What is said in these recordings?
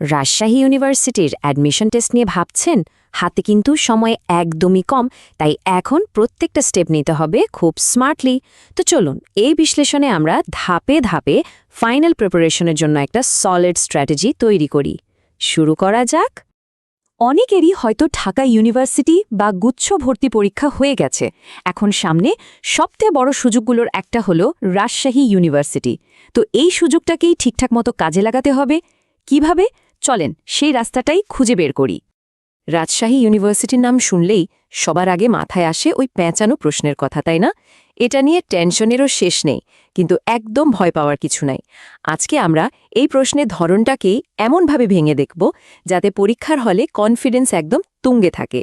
রাজশাহী ইউনিভার্সিটির admission test নিয়ে ভাবছেন, হাতে কিন্তু সময় একদমই কম, তাই এখন প্রত্যেকটা স্টেপ নিতে হবে খুব স্মার্টলি তো চলুন, এই বিশ্লেষণে আমরা ধাপে ধাপে ফাইনাল প্রিপারেশনের জন্য একটা সলিড স্ট্র্যাটেজি তৈরি করি। শুরু করা যাক। অনেকেরই হয়তো ঢাকা ইউনিভার্সিটি বা গুচ্ছ ভর্তি পরীক্ষা হয়ে গেছে। এখন সামনে সবচেয়ে বড় সুযোগগুলোর একটা হলো রাজশাহী ইউনিভার্সিটি। তো এই সুযোগটাকেই ঠিকঠাক মতো কাজে লাগাতে হবে। কীভাবে? চলেন, সেই রাস্তাটাই খুঁজে বের করি। রাজশাহী ইউনিভার্সিটির নাম শুনলেই সবার আগে মাথায় আসে ওই প্যাঁচানো প্রশ্নের কথা, তাই না? এটা নিয়ে টেনশনেরও শেষ নেই, কিন্তু একদম ভয় পাওয়ার কিছু নাই। আজকে আমরা এই প্রশ্নের ধরনটাকেই এমনভাবে ভেঙে দেখব যাতে পরীক্ষার হলে কনফিডেন্স একদম তুঙ্গে থাকে।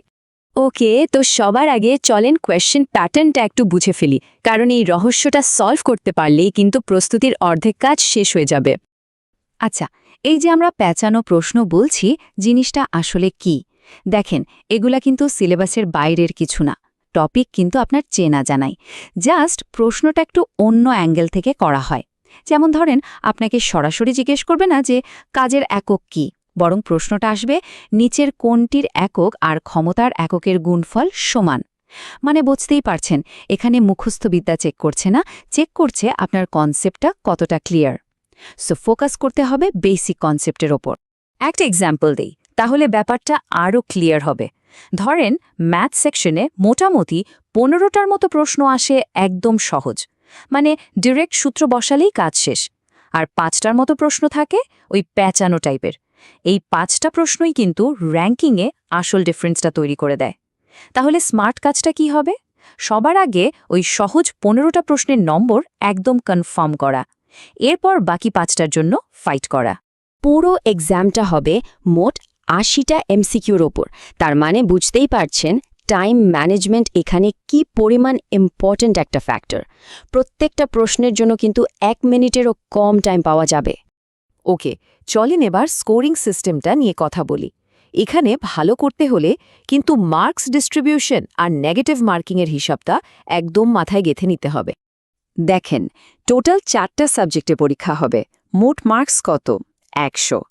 ওকে, তো সবার আগে চলেন কোয়েশ্চেন প্যাটার্নটা একটু বুঝে ফেলি, কারণ এই রহস্যটা সলভ করতে পারলেই কিন্তু প্রস্তুতির অর্ধেক কাজ শেষ হয়ে যাবে। আচ্ছা এই যে আমরা প্যাঁচানো প্রশ্ন বলছি, জিনিসটা আসলে কি? দেখেন, এগুলা কিন্তু সিলেবাসের বাইরের কিছু না। টপিক কিন্তু আপনার চেনা জানাই। জাস্ট প্রশ্নটা একটু অন্য অ্যাঙ্গেল থেকে করা হয়। যেমন ধরেন, আপনাকে সরাসরি জিজ্ঞেস করবে না যে, কাজের একক কি? বরং প্রশ্নটা আসবে, নিচের কোনটির একক আর ক্ষমতার এককের গুণফল সমান? মানে বুঝতেই পারছেন, এখানে মুখস্থবিদ্যা চেক করছে না, চেক করছে আপনার কনসেপ্টটা কতটা ক্লিয়ার। সো ফোকাস করতে হবে বেসিক কনসেপ্টের ওপর একটা এক্সাম্পল দেই তাহলে ব্যাপারটা আরও ক্লিয়ার হবে ধরেন ম্যাথ সেকশনে মোটামুটি পনেরোটার মতো প্রশ্ন আসে একদম সহজ মানে ডিরেক্ট সূত্র বসালেই কাজ শেষ আর পাঁচটার মতো প্রশ্ন থাকে ওই প্যাচানো টাইপের এই পাঁচটা প্রশ্নই কিন্তু র্যাঙ্কিংয়ে আসল ডিফারেন্সটা তৈরি করে দেয় তাহলে স্মার্ট কাজটা কি হবে সবার আগে ওই সহজ পনেরোটা প্রশ্নের নম্বর একদম কনফার্ম করা এরপর বাকি পাঁচটার জন্য ফাইট করা। পুরো এক্সামটা হবে মোট আশিটা এমসিকিউর ওপর। তার মানে বুঝতেই পারছেন টাইম ম্যানেজমেন্ট এখানে কি পরিমাণ ইম্পর্ট্যান্ট একটা ফ্যাক্টর প্রত্যেকটা প্রশ্নের জন্য কিন্তু এক মিনিটেরও কম টাইম পাওয়া যাবে। ওকে, চলেন এবার স্কোরিং সিস্টেমটা নিয়ে কথা বলি। এখানে ভালো করতে হলে কিন্তু মার্কস ডিস্ট্রিবিউশন আর নেগেটিভ মার্কিংয়ের হিসাবটা একদম মাথায় গেথে নিতে হবে। দেখেন, টোটাল চারটা সাবজেক্টে পরীক্ষা হবে। মোট মার্কস কত? একশো।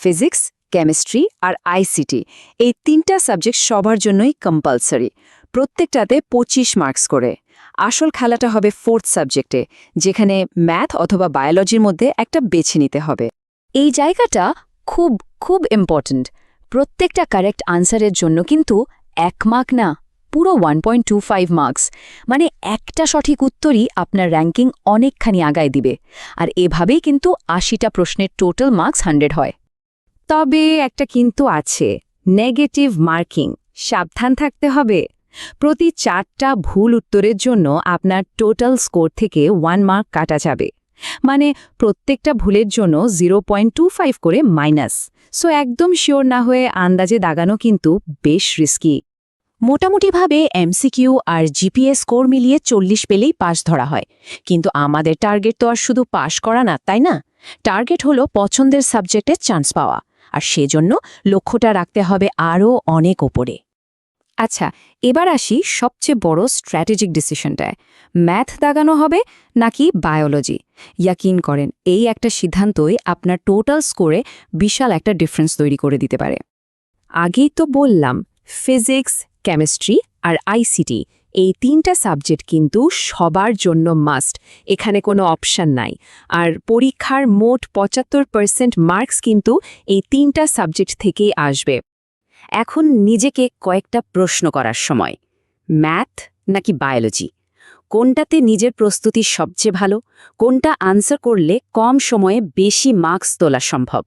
ফিজিক্স, কেমিস্ট্রি আর আইসিটি। এই তিনটা সাবজেক্ট সবার জন্যই কম্পালসারি প্রত্যেকটাতে ২৫ মার্কস করে। আসল খেলাটা হবে ফোর্থ সাবজেক্টে যেখানে ম্যাথ অথবা বায়োলজির মধ্যে একটা বেছে নিতে হবে। এই জায়গাটা খুব খুব ইম্পর্ট্যান্ট প্রত্যেকটা কারেক্ট আনসারের জন্য কিন্তু এক মার্ক না। পুরো one point two five marks মানে একটা সঠিক উত্তরই আপনার র্যাঙ্কিং অনেকখানি আগায় দিবে। আর এভাবেই কিন্তু আশিটা প্রশ্নের টোটাল মার্কস হান্ড্রেড হয়। তবে একটা কিন্তু আছে নেগেটিভ মার্কিং সাবধান থাকতে হবে। প্রতি চারটা ভুল উত্তরের জন্য আপনার টোটাল স্কোর থেকে ওয়ান মার্ক কাটা যাবে। মানে প্রত্যেকটা ভুলের জন্য জিরো করে মাইনাস সো একদম শিওর না হয়ে আন্দাজে দাগানো কিন্তু বেশ রিস্কি মোটামুটিভাবে এমসিকিউ আর জিপিএস স্কোর মিলিয়ে চল্লিশ পেলেই পাশ ধরা হয়। কিন্তু আমাদের টার্গেট তো আর শুধু পাশ করা না, তাই না? টার্গেট হলো পছন্দের সাবজেক্টে চান্স পাওয়া, আর সেজন্য লক্ষ্যটা রাখতে হবে আরও অনেক ওপরে। আচ্ছা এবার আসি সবচেয়ে বড় স্ট্র্যাটেজিক ডিসিশনটায়। ম্যাথ দাগানো হবে নাকি বায়োলজি? ইয়াকিন করেন, এই একটা সিদ্ধান্তই আপনার টোটাল স্কোরে বিশাল একটা ডিফারেন্স তৈরি করে দিতে পারে। আগেই তো বললাম, ফিজিক্স কেমিস্ট্রি আর আইসিটি এই তিনটা সাবজেক্ট কিন্তু সবার জন্য মাস্ট। এখানে কোনো অপশন নাই। আর পরীক্ষার মোট পঁচাত্তর পার্সেন্ট মার্কস কিন্তু এই তিনটা সাবজেক্ট থেকেই আসবে। এখন নিজেকে কয়েকটা প্রশ্ন করার সময়। ম্যাথ নাকি বায়োলজি? কোনটাতে নিজের প্রস্তুতি সবচেয়ে ভালো? কোনটা আনসার করলে কম সময়ে বেশি মার্কস তোলা সম্ভব?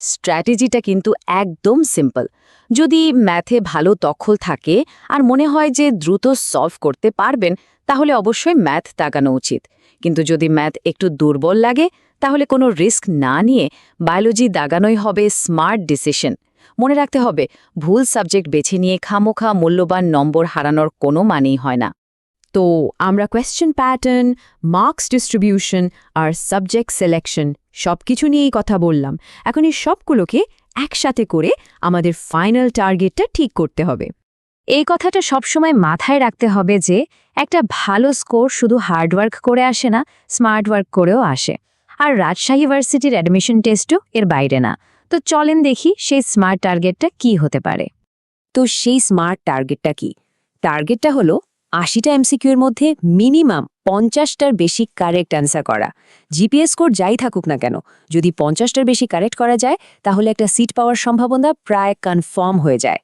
স্ট্র্যাটেজিটা কিন্তু একদম সিম্পল। যদি ম্যাথে ভালো দখল থাকে আর মনে হয় যে দ্রুত সলভ করতে পারবেন, তাহলে অবশ্যই ম্যাথ দাগানো উচিত। কিন্তু যদি ম্যাথ একটু দুর্বল লাগে, তাহলে কোনো রিস্ক না নিয়ে বায়োলজি দাগানোই হবে স্মার্ট ডিসিশন। মনে রাখতে হবে, ভুল সাবজেক্ট বেছে নিয়ে খামোখা, মূল্যবান নম্বর হারানোর কোনো মানেই হয় না। তো আমরা কোয়েশ্চেন প্যাটার্ন মার্কস ডিস্ট্রিবিউশন আর সাবজেক্ট সিলেকশন সব কিছু নিয়েই কথা বললাম। এখন এই সবগুলোকে একসাথে করে আমাদের ফাইনাল টার্গেটটা ঠিক করতে হবে। এই কথাটা সবসময় মাথায় রাখতে হবে যে একটা ভালো স্কোর শুধু হার্ডওয়ার্ক করে আসে না স্মার্ট ওয়ার্ক করেও আসে। আর রাজশাহী ভার্সিটির অ্যাডমিশন টেস্টও এর বাইরে না। তো চলেন দেখি সেই স্মার্ট টার্গেটটা কি হতে পারে। তো সেই স্মার্ট টার্গেটটা কি? টার্গেটটা হলো আশিটা এমসিকিউ এর মধ্যে মিনিমাম পঞ্চাশটার বেশি কারেক্ট অ্যান্সার করা। জিপিএস স্কোর যাই থাকুক না কেন, যদি পঞ্চাশটার বেশি কারেক্ট করা যায়, তাহলে একটা সিট পাওয়ার সম্ভাবনা প্রায় কনফার্ম হয়ে যায়।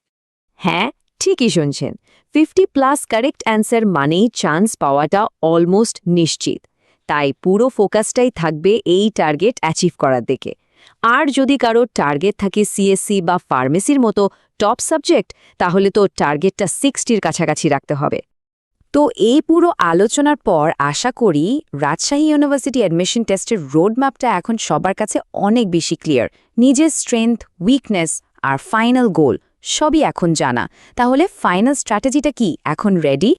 হ্যাঁ ঠিকই শুনছেন। ফিফটি প্লাস কারেক্ট অ্যান্সার মানেই চান্স পাওয়াটা অলমোস্ট নিশ্চিত। তাই পুরো ফোকাসটাই থাকবে এই টার্গেট অ্যাচিভ করার দিকে। আর যদি কারও টার্গেট থাকে সিএসসি বা ফার্মেসির মতো টপ সাবজেক্ট, তাহলে তো টার্গেটটা সিক্সটির কাছাকাছি রাখতে হবে। তো এই পুরো আলোচনার পর আশা করি রাজশাহী ইউনিভার্সিটি অ্যাডমিশন টেস্টের রোডম্যাপটা এখন সবার কাছে অনেক বেশি ক্লিয়ার নিজের স্ট্রেংথ উইকনেস আর ফাইনাল গোল সবই এখন জানা। তাহলে ফাইনাল স্ট্র্যাটেজিটা কি? এখন রেডি